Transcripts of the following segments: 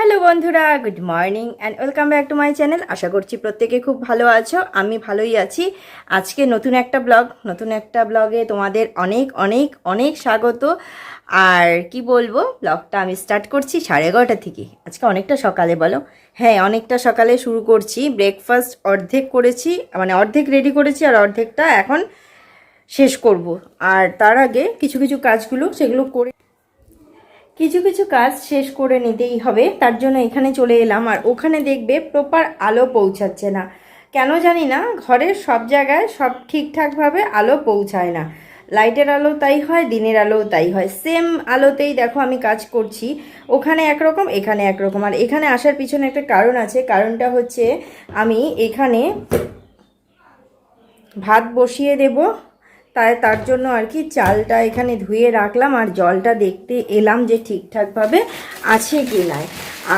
Hello বন্ধুরা good morning and welcome back to my channel আশা করছি প্রত্যেকে খুব ভালো আছো, আমি ভালোই আছি। আজকে নতুন একটা ব্লগ নতুন একটা ব্লগে তোমাদের অনেক অনেক অনেক স্বাগত। আর কি বলব ব্লগটা আমি স্টার্ট করছি সাড়ে এগারোটা থেকে। আজকে অনেকটা সকালে, বলো? হ্যাঁ অনেকটা সকালে শুরু করছি। ব্রেকফাস্ট অর্ধেক করেছি মানে অর্ধেক রেডি করেছি আর অর্ধেকটা এখন শেষ করব। আর তার আগে কিছু কিছু কাজগুলো, সেগুলো করে কিছু কিছু কাজ শেষ করে নিতেই হবে, তার জন্য এখানে চলে এলাম। আর ওখানে দেখবে প্রপার আলো পৌঁছাচ্ছে না। কেন জানি না, ঘরের সব জায়গায় সব ঠিকঠাকভাবে আলো পৌঁছায় না। লাইটের আলো তাই হয়, দিনের আলো তাই হয়। সেম আলোতেই দেখো আমি কাজ করছি। ওখানে একরকম, এখানে একরকম। আর এখানে আসার পিছনে একটা কারণ আছে। কারণটা হচ্ছে আমি এখানে ভাত বসিয়ে দেব। তাই তার জন্য আর কি চালটা এখানে ধুয়ে রাখলাম আর জলটা দেখতে এলাম যে ঠিকঠাকভাবে আছে কি নাই।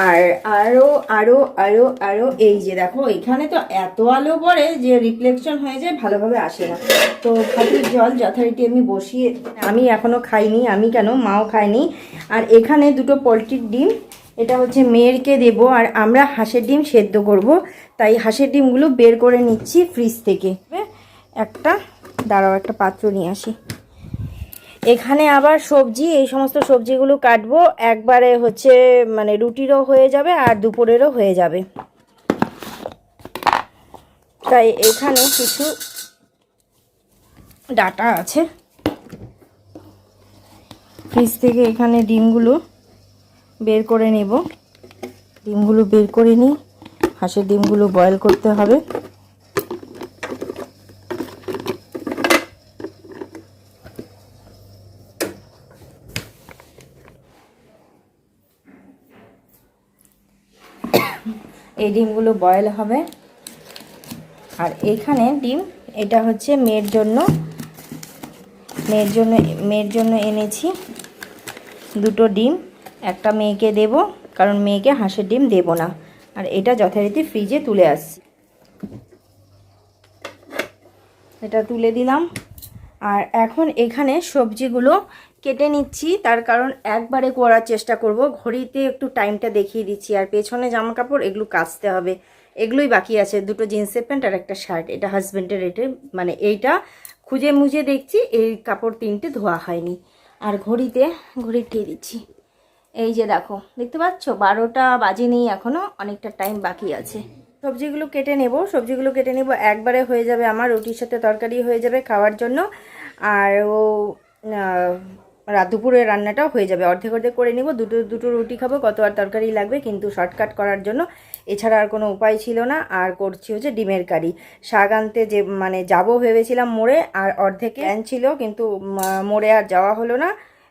আর আরও আরও আরও আরও এই যে দেখো, এখানে তো এত আলো পড়ে যে রিফ্লেকশন হয়ে যায়, ভালোভাবে আসে না। তো ভাতের জল যথারীতি আমি বসিয়ে, আমি এখনও খাইনি, আমি কেন, মাও খাইনি আর এখানে দুটো পোলট্রির ডিম, এটা হচ্ছে মেয়েরকে দেব আর আমরা হাঁসের ডিম সেদ্ধ করব। তাই হাঁসের ডিমগুলো বের করে নিচ্ছি ফ্রিজ থেকে। একটা দাঁড়াও, একটা পাত্র নিয়ে আসি। এখানে আবার সবজি, এই সমস্ত সবজিগুলো কাটবো। একবারে হচ্ছে মানে রুটিরও হয়ে যাবে আর দুপুরেরও হয়ে যাবে। তাই এখানে কিছু ডাটা আছে। ফ্রিজ থেকে এখানে ডিমগুলো বের করে নেব। ডিমগুলো বের করে নিই। হাঁসের ডিমগুলো বয়েল করতে হবে। এই ডিমগুলো বয়েল হবে। আর এখানে ডিম, এটা হচ্ছে মেয়ের জন্য। মেয়ের জন্য মেয়ের জন্য এনেছি দুটো ডিম। একটা মেয়েকে দেব, কারণ মেয়েকে হাঁসের ডিম দেব না। আর এটা যথারীতি ফ্রিজে তুলে আসছি। এটা তুলে দিলাম। আর এখন এখানে সবজিগুলো কেটে নিচ্ছি, তার কারণ একবারে করার চেষ্টা করব। ঘড়িতে একটু টাইমটা দেখিয়ে দিচ্ছি, আর পেছনে জামা কাপড় এগুলো কাচতে হবে। এগুলোই বাকি আছে, দুটো জিন্সের প্যান্ট আর একটা শার্ট এটা হাজব্যান্ডের রেটে মানে এইটা খুঁজে মুজে দেখছি, এই কাপড় তিনটে ধোয়া হয়নি। আর ঘড়িতে ঘড়ি টিয়ে দিচ্ছি। এই যে দেখো, দেখতে পাচ্ছ? বারোটা বাজেনি এখনও অনেকটা টাইম বাকি আছে। সবজিগুলো কেটে নেব, সবজিগুলো কেটে নেব, একবারে হয়ে যাবে আমার, রুটির সাথে তরকারি হয়ে যাবে খাওয়ার জন্য। আর ও রাত দুপুরের রান্নাটাও হয়ে যাবে। অর্ধেক অর্ধেক করে নিব। দুটো দুটো রুটি খাব। কত আর তরকারি লাগবে কিন্তু শর্টকাট করার জন্য। এছাড়া আর কোনো উপায় ছিল না। আর করছি হচ্ছে ডিমের কারি। শাক আনতে যে মানে যাব ভেবেছিলাম মোড়ে। আর অর্ধেক প্ল্যান ছিল কিন্তু মোড়ে আর যাওয়া হলো না।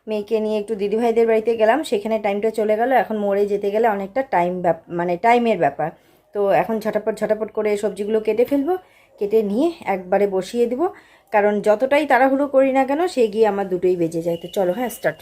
মেয়েকে নিয়ে একটু দিদিভাইদের বাড়িতে গেলাম। সেখানে টাইমটা চলে গেল। এখন মোড়ে যেতে গেলে অনেকটা টাইম মানে টাইমের ব্যাপার। তো এখন ঝটাপট ঝটাপট করে সবজিগুলো কেটে ফেলব। কেটে নিয়ে একবারে বসিয়ে দিব। কারণ যতটাই তাড়াহুড়ো করি না কেন, সে গিয়ে আমার দুটোই বেজে যায়। তো চলো হ্যাঁ স্টার্ট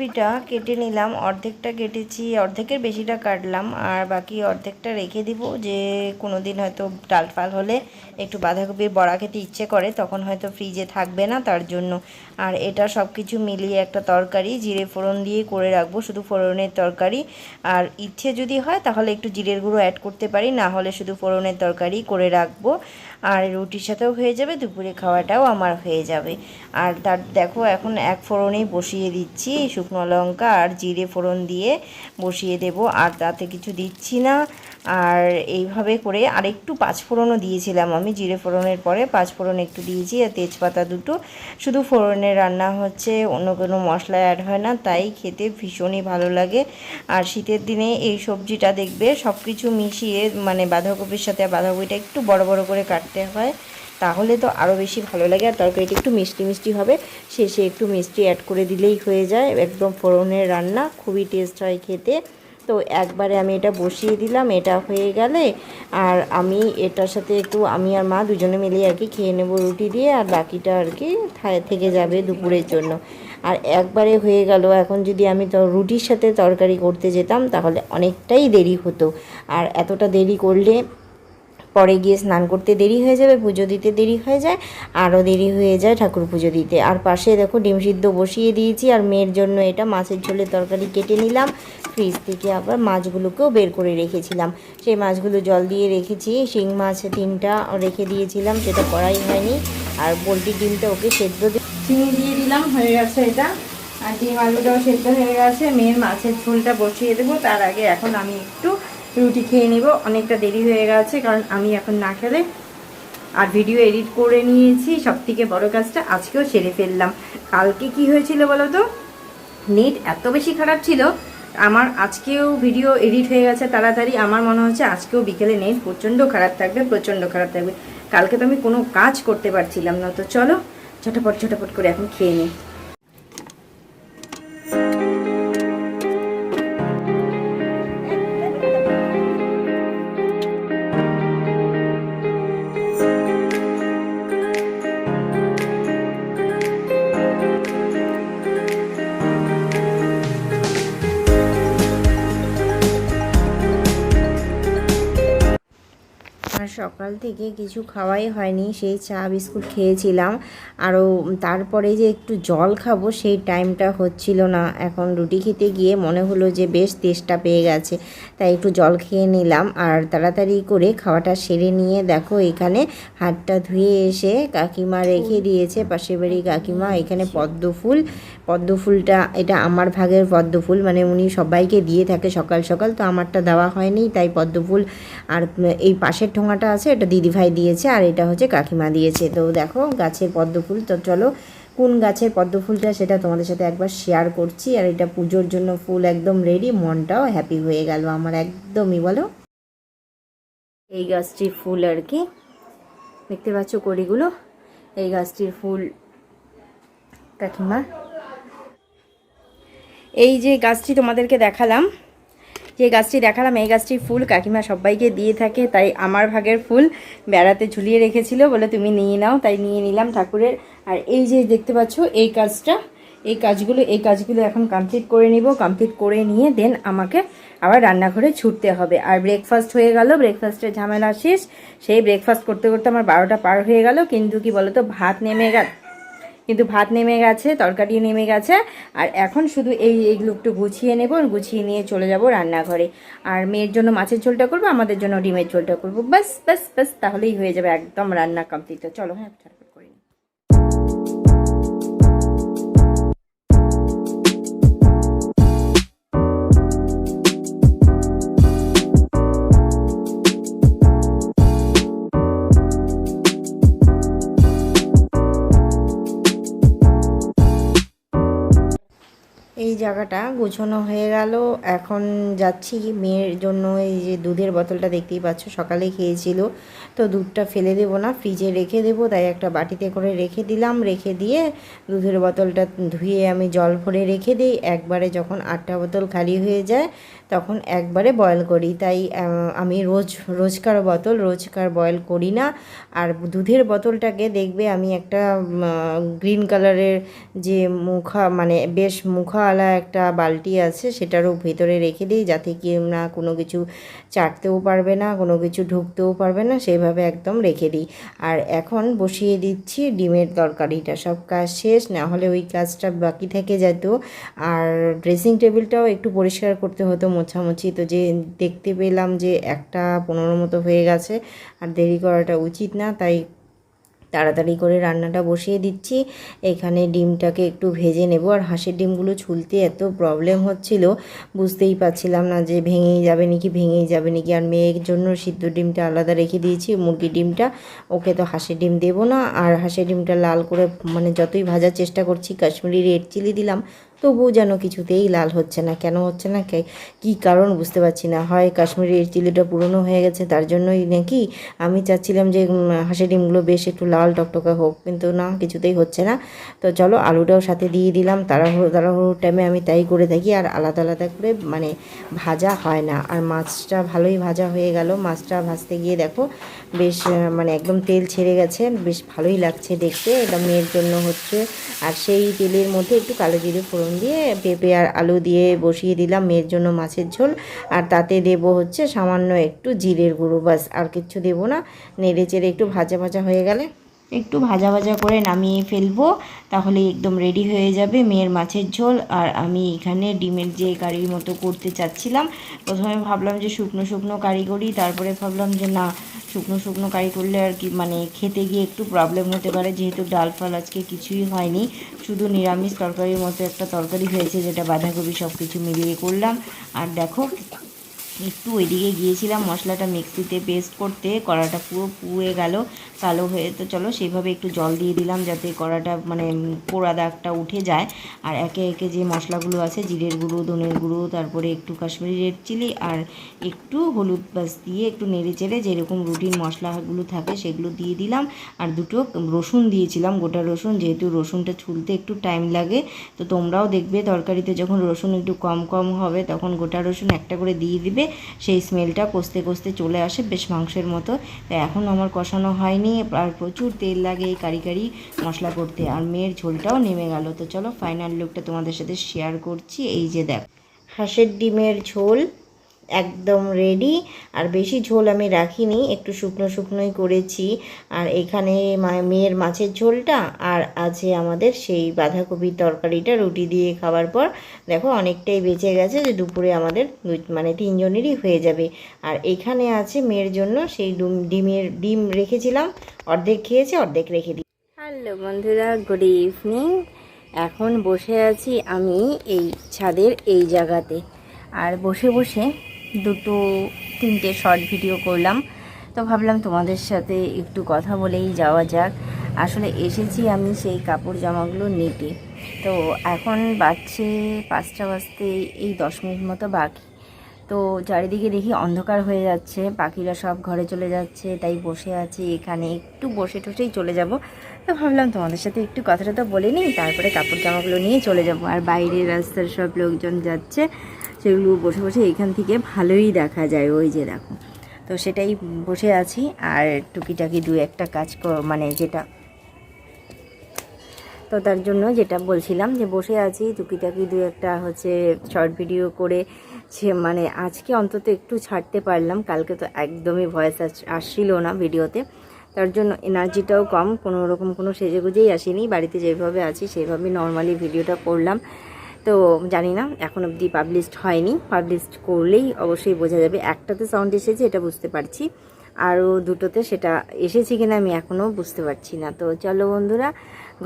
বাঁধাকপিটা কেটে নিলাম, অর্ধেকটা কেটেছি, অর্ধেকের বেশিটা কাটলাম, আর বাকি অর্ধেকটা রেখে দিব। যে কোনো দিন হয়তো ডাল ফাল হলে একটু বাঁধাকপির বড়া খেতে ইচ্ছে করে, তখন হয়তো ফ্রিজে থাকবে না তার জন্য। আর এটা সব কিছু মিলিয়ে একটা তরকারি, জিরে ফোড়ন দিয়ে করে রাখব, শুধু ফোড়নের তরকারি। আর ইচ্ছে যদি হয় তাহলে একটু জিরের গুঁড়ো অ্যাড করতে পারি, না হলে শুধু ফোড়নের তরকারি করে রাখব। আর রুটির সাথেও হয়ে যাবে, দুপুরে খাওয়াটাও আমার হয়ে যাবে। আর তার, দেখো এখন এক ফোড়নেই বসিয়ে দিচ্ছি শুকনো লঙ্কা আর জিরে ফোড়ন দিয়ে বসিয়ে দেব। আর তাতে কিছু দিচ্ছি না। আর এইভাবে করে আর আরেকটু পাঁচফোড়নও দিয়েছিলাম আমি, জিরে ফোড়নের পরে পাঁচফোড়ন একটু দিয়েছি আর তেজপাতা দুটো। শুধু ফোড়নের রান্না হচ্ছে, অন্য কোনো মশলা অ্যাড হয় না, তাই খেতে ভীষণই ভালো লাগে। আর শীতের দিনে এই সবজিটা দেখবে সব কিছু মিশিয়ে মানে বাঁধাকপির সাথে বাঁধাকপিটা একটু বড় বড় করে কাটতে হয়, তাহলে তো আরও বেশি ভালো লাগে। আর তরকারিটা একটু মিষ্টি মিষ্টি হবে, শেষে একটু মিষ্টি অ্যাড করে দিলেই হয়ে যায়। একদম ফোড়নের রান্না, খুবই টেস্ট হয় খেতে। তো একবারে আমি এটা বসিয়ে দিলাম, এটা হয়ে গেলে আর আমি এটার সাথে একটু আমি আর মা দুজনে মিলে আর কি খেয়ে নেব রুটি দিয়ে আর বাকিটা আর কি থেকে যাবে দুপুরের জন্য। আর একবারে হয়ে গেল, এখন যদি আমি তো রুটির সাথে তরকারি করতে যেতাম তাহলে অনেকটাই দেরি হতো। আর এতটা দেরি করলে পরে গিয়ে স্নান করতে দেরি হয়ে যাবে, পুজো দিতে দেরি হয়ে যায় আরও দেরি হয়ে যায় ঠাকুর পুজো দিতে। আর পাশে দেখো ডিম সিদ্ধ বসিয়ে দিয়েছি, আর মেয়ের জন্য এটা মাছের ঝোলের তরকারি কেটে নিলাম। ফ্রিজ থেকে আবার মাছগুলোকেও বের করে রেখেছিলাম। সেই মাছগুলো জল দিয়ে রেখেছি, শিং মাছ তিনটা রেখে দিয়েছিলাম, সেটা করাই হয়নি। আর পোলট্রি ডিমটা ওকে সেদ্ধ চিনি দিয়ে দিলাম, হয়ে গেছে এটা। আর ডিম আলুটাও সেদ্ধ হয়ে গেছে, মেয়ের মাছের ঝোলটা বসিয়ে দেবো, তার আগে এখন আমি একটু রুটি খেয়ে নেব। অনেকটা দেরি হয়ে গেছে, কারণ আমি এখন না খেলে আর ভিডিও এডিট করে নিয়েছি। সব থেকে বড়ো কাজটা আজকেও সেরে ফেললাম। কালকে কি হয়েছিল বলো তো নেট এত বেশি খারাপ ছিল, আমার আজকেও ভিডিও এডিট হয়ে গেছে তাড়াতাড়ি। আমার মনে হচ্ছে আজকেও বিকেলে নেট প্রচণ্ড খারাপ থাকবে, প্রচণ্ড খারাপ থাকবে। কালকে তো আমি কোনো কাজ করতে পারছিলাম না। তো চলো, ঝটাপট ঝটাপট করে এখন খেয়ে নিই সকাল থেকে কিছু খাওয়াই হয়নি, সেই চা বিস্কুট খেয়েছিলাম। আরও তারপরে যে একটু জল খাব সেই টাইমটা হচ্ছিল না। এখন রুটি খেতে গিয়ে মনে হলো যে বেশ তেষ্টা পেয়ে গেছে, তাই একটু জল খেয়ে নিলাম। আর তাড়াতাড়ি করে খাওয়াটা সেরে নিয়ে দেখো এখানে হাতটা ধুয়ে এসে কাকিমা রেখে দিয়েছে। পাশের বাড়ি কাকিমা এখানে পদ্ম ফুল। পদ্ম ফুলটা, এটা আমার ভাগের পদ্ম ফুল মানে উনি সবাইকে দিয়ে থাকে সকাল সকাল, তো আমারটা দেওয়া হয়নি, তাই পদ্ম ফুল আর এই পাশের ঠোঙাটা আছে এটা দিদিভাই দিয়েছে আর এটা হচ্ছে কাকিমা দিয়েছে। তো দেখো গাছের পদ্ম ফুল তো চলো কোন গাছের পদ্ম ফুলটা সেটা তোমাদের সাথে একবার শেয়ার করছি। আর এটা পুজোর জন্য ফুল একদম রেডি মনটাও হ্যাপি হয়ে গেল আমার একদমই, বলো? এই গাছটির ফুল আর কি। দেখতে পাচ্ছ কড়িগুলো? এই গাছটির ফুল, কাকিমা। এই যে গাছটি তোমাদেরকে দেখালাম যে গাছটি দেখালাম, এই গাছটির ফুল। কাকিমা সবাইকে দিয়ে থাকে, তাই আমার ভাগের ফুল বেড়াতে ঝুলিয়ে রেখেছিল বলে তুমি নিয়ে নাও, তাই নিয়ে নিলাম ঠাকুরের। আর এই যে দেখতে পাচ্ছ, এই কাজটা, এই কাজগুলো এই কাজগুলো এখন কমপ্লিট করে নিব কমপ্লিট করে নিয়ে দেন আমাকে আবার রান্নাঘরে ছুটতে হবে। আর ব্রেকফাস্ট হয়ে গেল ব্রেকফাস্টের ঝামেলা শেষ। সেই ব্রেকফাস্ট করতে করতে আমার বারোটা পার হয়ে গেল, কিন্তু কি বলতো, ভাত নেমে গেল। কিন্তু ভাত নেমে গেছে, তরকারি নেমে গেছে। আর এখন শুধু এই এইগুলো একটু গুছিয়ে নেব গুছিয়ে নিয়ে চলে যাব রান্নাঘরে। আর মেয়ের জন্য মাছের ঝোলটা করব, আমাদের জন্য ডিমের ঝোলটা করব। বাস বাস বাস তাহলেই হয়ে যাবে একদম রান্না কমপ্লিট চলো হ্যাঁ এই জায়গাটা গোছানো হয়ে গেল। এখন যাচ্ছি মেয়ের জন্য এই যে দুধের বোতলটা দেখতেই পাচ্ছ, সকালে খেয়েছিল। তো দুধটা ফেলে দেবো না, ফ্রিজে রেখে দেবো, তাই একটা বাটিতে করে রেখে দিলাম। রেখে দিয়ে দুধের বোতলটা ধুয়ে আমি জল ভরে রেখে দিই। একবারে যখন আটটা বোতল খালি হয়ে যায় তখন একবারে বয়েল করি। তাই আমি রোজ, রোজকার বোতল, রোজকার বয়েল করি না। আর দুধের বোতলটাকে দেখবে আমি একটা গ্রিন কালারের যে মুখা মানে বেশ মুখাওয়ালা একটা বালতি আছে সেটারও ভেতরে রেখে দিই, যাতে কি না কোনো কিছু চাটতেও পারবে না, কোনো কিছু ঢুকতেও পারবে না, সেইভাবে একদম রেখে দিই। আর এখন বসিয়ে দিচ্ছি ডিমের তরকারিটা। সব কাজ শেষ, না হলে ওই কাজটা বাকি থেকে যেত। আর ড্রেসিং টেবিলটাও একটু পরিষ্কার করতে হতো মোছামুছি। তো যে দেখতে পেলাম যে একটা পনেরো মতো হয়ে গেছে, আর দেরি করাটা উচিত না। তাই তাড়াতাড়ি করে রান্নাটা বসিয়ে দিচ্ছি। এখানে ডিমটাকে একটু ভেজে নেব। আর হাঁসের ডিমগুলো ছুলতে এত প্রবলেম হচ্ছিল, বুঝতেই পারছিলাম না যে ভেঙেই যাবে নাকি, ভেঙেই যাবে নাকি। আর মেয়ের জন্য সিদ্ধ ডিমটা আলাদা রেখে দিয়েছি মুরগির ডিমটা। ওকে তো হাঁসের ডিম দেবো না। আর হাঁসের ডিমটা লাল করে মানে যতই ভাজার চেষ্টা করছি, কাশ্মীরি রেড চিলি দিলাম। তবুও যেন কিছুতেই লাল হচ্ছে না। কেন হচ্ছে না? কে- কারণ বুঝতে পারছি না। হয় কাশ্মীরের চিলিটা পুরনো হয়ে গেছে, তার জন্যই নাকি আমি চাচ্ছিলাম যে হাঁসের ডিমগুলো বেশ একটু লাল টকটকা হোক, কিন্তু না, কিছুতেই হচ্ছে না। তো চলো, আলুটাও সাথে দিয়ে দিলাম। তাড়াহুড়ো তাড়াহুড়োর টাইমে আমি তাই করে থাকি, আর আলাদা আলাদা করে মানে ভাজা হয় না। আর মাছটা ভালোই ভাজা হয়ে গেল। মাছটা ভাজতে গিয়ে দেখো বেশ মানে একদম তেল ছেড়ে গেছে। বেশ ভালোই লাগছে দেখতে। এটা মেয়ের জন্য হচ্ছে। আর সেই তেলের মধ্যে একটু কালো জিরে ফোড়ন দিয়ে, পেঁপে আর আলু দিয়ে বসিয়ে দিলাম মেয়ের জন্য মাছের ঝোল। আর তাতে দেব হচ্ছে সামান্য একটু জিরের গুঁড়ো বাস আর কিছু দেব না। নেড়ে চেড়ে একটু ভাজা ভাজা হয়ে গেলে একটু ভাজা ভাজা করে নামিয়ে ফেলব তাহলে একদম রেডি হয়ে যাবে মেয়ের মাছের ঝোল। আর আমি এখানে ডিমের যে কারির মতো করতে চাচ্ছিলাম, প্রথমে ভাবলাম যে শুকনো শুকনো কারি করি, তারপরে ভাবলাম যে না, শুকনো শুকনো কারি করলে আর কি মানে খেতে গিয়ে একটু প্রবলেম হতে পারে, যেহেতু ডাল ফাল আজকে কিছুই হয়নি। শুধু নিরামিষ তরকারির মতো একটা তরকারি হয়েছে, যেটা বাঁধাকপি সব কিছু মিলিয়ে করলাম। আর দেখো একটু ওইদিকে গিয়েছিলাম, মশলাটা মিক্সিতে পেস্ট করতে, কড়াটা পুরো পুড়ে গেল, কালো হয়ে, তো চলো সেইভাবে একটু জল দিয়ে দিলাম যাতে কড়াটা মানে পোড়া দাগটা উঠে যায়। আর একে একে যে মশলাগুলো আছে, জিরের গুঁড়ো, ধনের গুঁড়ো, তারপরে একটু কাশ্মীরি রেড চিলি আর একটু হলুদ বাস দিয়ে একটু নেড়ে চেড়ে যেরকম রুটিন মশলাগুলো থাকে সেগুলো দিয়ে দিলাম। আর দুটো রসুন দিয়েছিলাম, গোটা রসুন, যেহেতু রসুনটা ছুলতে একটু টাইম লাগে, তো তোমরাও দেখবে তরকারিতে যখন রসুন একটু কম কম হবে, তখন গোটা রসুন একটা করে দিয়ে দিবে। সেই স্মেলটা কষতে কষতে চলে আসে বেশ মাংসের মতো। তো এখন আমার কষানো হয়নি, আর প্রচুর তেল লাগে এই কারি কারি মশলা করতে, আর মেয়ের ঝোলটাও নেমে গেল। তো চলো ফাইনাল লুকটা তোমাদের সাথে শেয়ার করছি। এই যে দেখ, হাঁসের ডিমের ঝোল। একদম রেডি আর বেশি ঝোল আমি রাখিনি, একটু শুকনো শুকনোই করেছি। আর এখানে মেয়ের মাছের ঝোলটা, আর আছে আমাদের সেই বাঁধাকপির তরকারিটা, রুটি দিয়ে খাওয়ার পর। দেখো অনেকটাই বেঁচে গেছে যে দুপুরে আমাদের মানে তিনজনেরই হয়ে যাবে। আর এখানে আছে মেয়ের জন্য সেই ডুম- ডিমের, ডিম রেখেছিলাম। অর্ধেক খেয়েছে, অর্ধেক রেখে দিই হ্যালো বন্ধুরা গুড ইভিনিং এখন বসে আছি আমি এই ছাদের এই জায়গাতে। আর বসে বসে দুটো, তিনটে শর্ট ভিডিও করলাম। তো ভাবলাম তোমাদের সাথে একটু কথা বলেই যাওয়া যাক। আসলে এসেছি আমি সেই কাপড় জামাগুলো নিতে। তো এখন বাজছে পাঁচটা বাজতে এই দশ মিনিট মতো বাকি। তো চারিদিকে দেখি অন্ধকার হয়ে যাচ্ছে, পাখিরা সব ঘরে চলে যাচ্ছে, তাই বসে আছি এখানে। একটু বসে টসেই চলে যাব। তো ভাবলাম তোমাদের সাথে একটু কথাটা তো বলে নিই, তারপরে কাপড় জামাগুলো নিয়ে চলে যাব। আর বাইরের রাস্তার সব লোকজন যাচ্ছে। সেগুলো বসে বসে এখান থেকে ভালোই দেখা যায়, ওই যে দেখো। তো সেটাই বসে আছি, আর টুকিটাকি দু একটা কাজ মানে যেটা তো তার জন্য যেটা বলছিলাম যে বসে আছি, টুকিটাকি দু একটা হচ্ছে শর্ট ভিডিও করে সে মানে আজকে অন্তত একটু ছাড়তে পারলাম, কালকে তো একদমই ভয়েস আসছিল না ভিডিওতে তার জন্য এনার্জিটাও কম, কোনো রকম কোনো সেজেগুজেই আসেনি, বাড়িতে যেভাবে আছি সেভাবেই নর্মালি ভিডিওটা করলাম। তো জানি না, এখন অবধি পাবলিশড হয়নি। পাবলিশড করলেই অবশ্যই বোঝা যাবে, একটাতে সাউন্ড এসেছে, এটা বুঝতে পারছি। আরও দুটোতে সেটা এসেছে কিনা আমি এখনও বুঝতে পারছি না। তো চলো বন্ধুরা,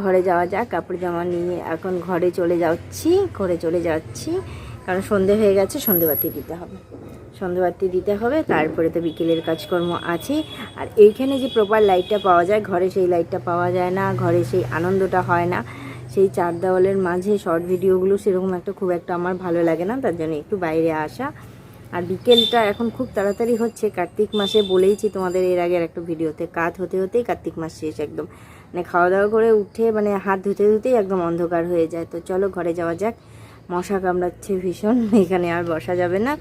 ঘরে যাওয়া যাক, কাপড় জামা নিয়ে এখন ঘরে চলে যাচ্ছি, ঘরে চলে যাচ্ছি। কারণ সন্ধে হয়ে গেছে, সন্ধেবাতি দিতে হবে। সন্ধেবাতি দিতে হবে, তারপরে তো বিকেলের কাজকর্ম আছে। আর এইখানে যে প্রপার লাইটটা পাওয়া যায়, ঘরে সেই লাইটটা পাওয়া যায় না, ঘরে সেই আনন্দটা হয় না। সেই চার দেওয়ালের মাঝে শর্ট ভিডিওগুলো সেরকম একটা খুব একটা আমার ভালো লাগে না, তার জন্য একটু বাইরে আসা। আর বিকেলটা এখন খুব তাড়াতাড়ি হচ্ছে, কার্তিক মাসে বলেইছি তোমাদের এর আগের একটা ভিডিওতে, কাত হতে হতেই কার্তিক মাস শেষ একদম। মানে খাওয়া দাওয়া করে উঠে মানে হাত ধুতে ধুতেই একদম অন্ধকার হয়ে যায়। তো চলো ঘরে যাওয়া যাক, মশা কামড়াচ্ছে ভীষণ, এখানে আর বসা যাবে না।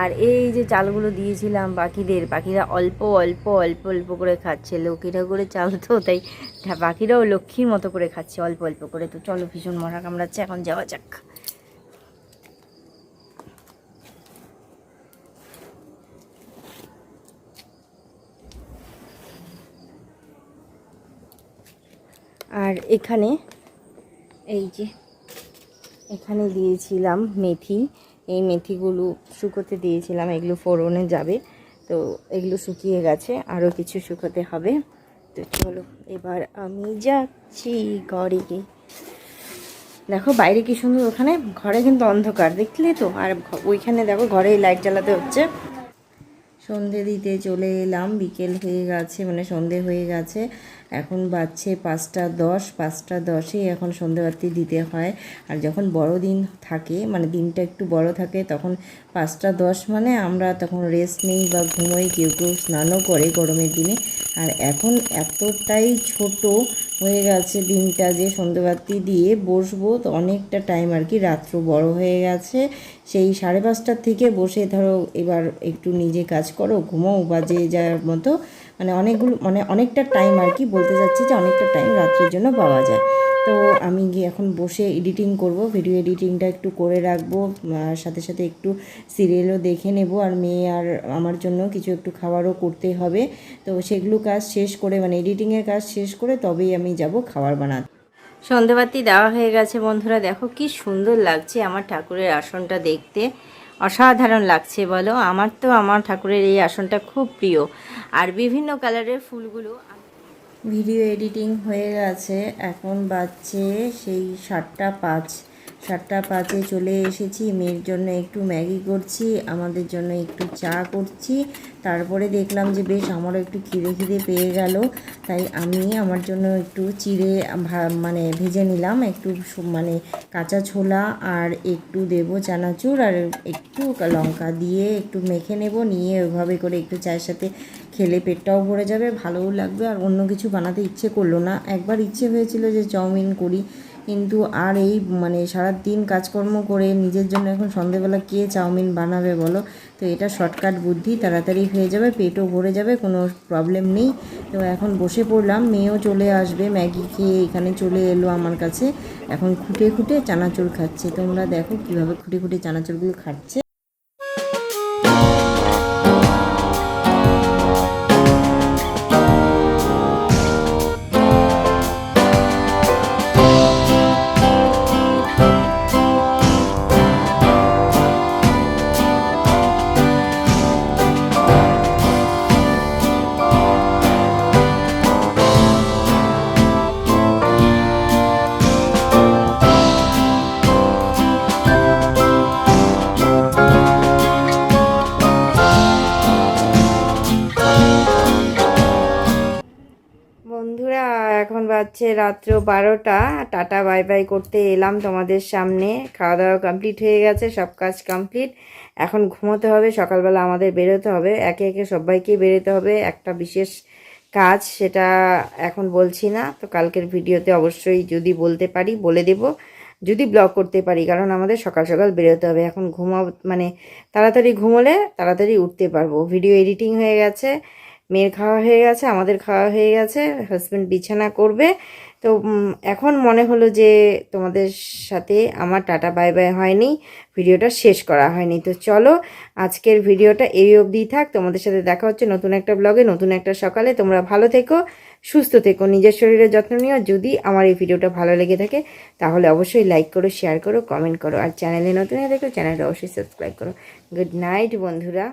আর এই যে চালগুলো দিয়েছিলাম পাখিদের পাখিরা অল্প অল্প অল্প অল্প করে খাচ্ছে। লক্ষ্মীরা করে চাল তো তাই পাখিরাও লক্ষ্মীর মতো করে খাচ্ছে, অল্প অল্প করে। তো চলো ভীষণ মশা কামড়াচ্ছে, এখন যাওয়া যাক। আর এখানে এই যে, এখানে দিয়েছিলাম মেথি। এই মেথিগুলো শুকোতে দিয়েছিলাম, এগুলো ফোড়নে যাবে। তো এগুলো শুকিয়ে গেছে আরও কিছু শুকোতে হবে। তো চলো, এবার আমি যাচ্ছি ঘরে। গিয়ে দেখো, বাইরে কি সুন্দর, ওখানে ঘরে কিন্তু অন্ধকার, দেখলে তো? আর ওইখানে দেখো ঘরে লাইট জ্বালাতে হচ্ছে। সন্ধে দিতে চলে এলাম, বিকেল হয়ে গেছে মানে সন্ধে হয়ে গেছে। এখন বাজছে পাঁচটা দশ, পাঁচটা দশে এখন সন্ধেবাতি দিতে হয়। আর যখন বড় দিন থাকে মানে দিনটা একটু বড় থাকে, তখন পাঁচটা দশ মানে আমরা তখন রেস্ট নেই বা ঘুমোই, কেউ কেউ স্নানও করে গরমের দিনে। আর এখন এতটাই ছোট হয়ে গেছে দিনটা যে সন্ধেবাতি দিয়ে বসবো, তো অনেকটা টাইম আর কি রাত্র বড় হয়ে গেছে। সেই সাড়ে পাঁচটার থেকে বসে ধরো এবার একটু নিজে কাজ করো, ঘুমাও বা যে যার মতো। মানে অনেকগুলো মানে অনেকটা টাইম আর কি বলতে চাচ্ছি যে অনেকটা টাইম রাত্রের জন্য পাওয়া যায়। তো আমি গিয়ে এখন বসে এডিটিং করব ভিডিও এডিটিংটা একটু করে রাখব সাথে সাথে একটু সিরিয়ালও দেখে নেব, আর মেয়ে আর আমার জন্য কিছু একটু খাবারও করতে হবে। তো সেগুলো কাজ শেষ করে মানে এডিটিংয়ের কাজ শেষ করে তবেই আমি যাব খাবার বানাতে। সন্ধেবাতি দেওয়া হয়ে গেছে বন্ধুরা, দেখো কি সুন্দর লাগছে আমার ঠাকুরের আসনটা দেখতে। অসাধারণ লাগছে, বলো। আমার তো আমার ঠাকুরের এই আসনটা খুব প্রিয়। আর বিভিন্ন কালারের ফুলগুলো ভিডিও এডিটিং হয়ে গেছে, এখন বাজছে সেই সাতটা পাঁচ। সাতটা পাঁচে চলে এসেছি। মেয়ের জন্য একটু ম্যাগি করছি, আমাদের জন্য একটু চা করছি। তারপরে দেখলাম যে বেশ আমারও একটু খিদে খিদে পেয়ে গেল। তাই আমি আমার জন্য একটু চিড়ে মানে ভেজে নিলাম। একটু মানে কাঁচা ছোলা আর একটু দেব চানাচুর আর একটু লঙ্কা দিয়ে একটু মেখে নেব। নিয়ে ওইভাবে করে একটু চায়ের সাথে খেলে পেটটাও ভরে যাবে, ভালোও লাগবে। আর অন্য কিছু বানাতে ইচ্ছে করল না। একবার ইচ্ছে হয়েছিল যে চাউমিন করি। কিন্তু আর এই মানে সারা দিন কাজকর্ম করে নিজের জন্য এখন সন্ধেবেলা কে চাউমিন বানাবে বলো? তো এটা শর্টকাট বুদ্ধি, তাড়াতাড়ি হয়ে যাবে, পেটও ভরে যাবে, কোনো প্রবলেম নেই। তো এখন বসে পড়লাম, মেয়েও চলে আসবে, ম্যাগি খেয়ে এখানে চলে এলো আমার কাছে। এখন খুঁটে খুঁটে চানাচুর খাচ্ছে। তোমরা দেখো কীভাবে খুঁটে খুঁটে চানাচুরগুলো খাচ্ছে। বাজছে রাত্র বারোটা। টাটা, বাই বাই করতে এলাম তোমাদের সামনে। খাওয়া দাওয়া কমপ্লিট হয়ে গেছে, সব কাজ কমপ্লিট এখন ঘুমোতে হবে, সকালবেলা আমাদের বেরোতে হবে। একে একে সবাইকে বেরোতে হবে। একটা বিশেষ কাজ, সেটা এখন বলছি না। তো কালকের ভিডিওতে অবশ্যই যদি বলতে পারি, বলে দেব। যদি ব্লগ করতে পারি, কারণ আমাদের সকাল সকাল বেরোতে হবে। এখন ঘুমা মানে তাড়াতাড়ি ঘুমোলে তাড়াতাড়ি উঠতে পারব। ভিডিও এডিটিং হয়ে গেছে। মেয়ের খাওয়া হয়ে গেছে, আমাদের খাওয়া হয়ে গেছে হাজব্যান্ড বিছানা করবে। তো এখন মনে হলো যে তোমাদের সাথে আমার টাটা বাই বাই হয়নি, ভিডিওটা শেষ করা হয়নি। তো চলো, আজকের ভিডিওটা এই অবধি থাক। তোমাদের সাথে দেখা হচ্ছে নতুন একটা ব্লগে নতুন একটা সকালে। তোমরা ভালো থেকো, সুস্থ থেকো, নিজের শরীরের যত্ন নিও। যদি আমার এই ভিডিওটা ভালো লেগে থাকে, তাহলে অবশ্যই লাইক করো শেয়ার করো কমেন্ট করো। আর চ্যানেলে নতুন হয়ে দেখো চ্যানেলটা অবশ্যই সাবস্ক্রাইব করো। গুড নাইট বন্ধুরা।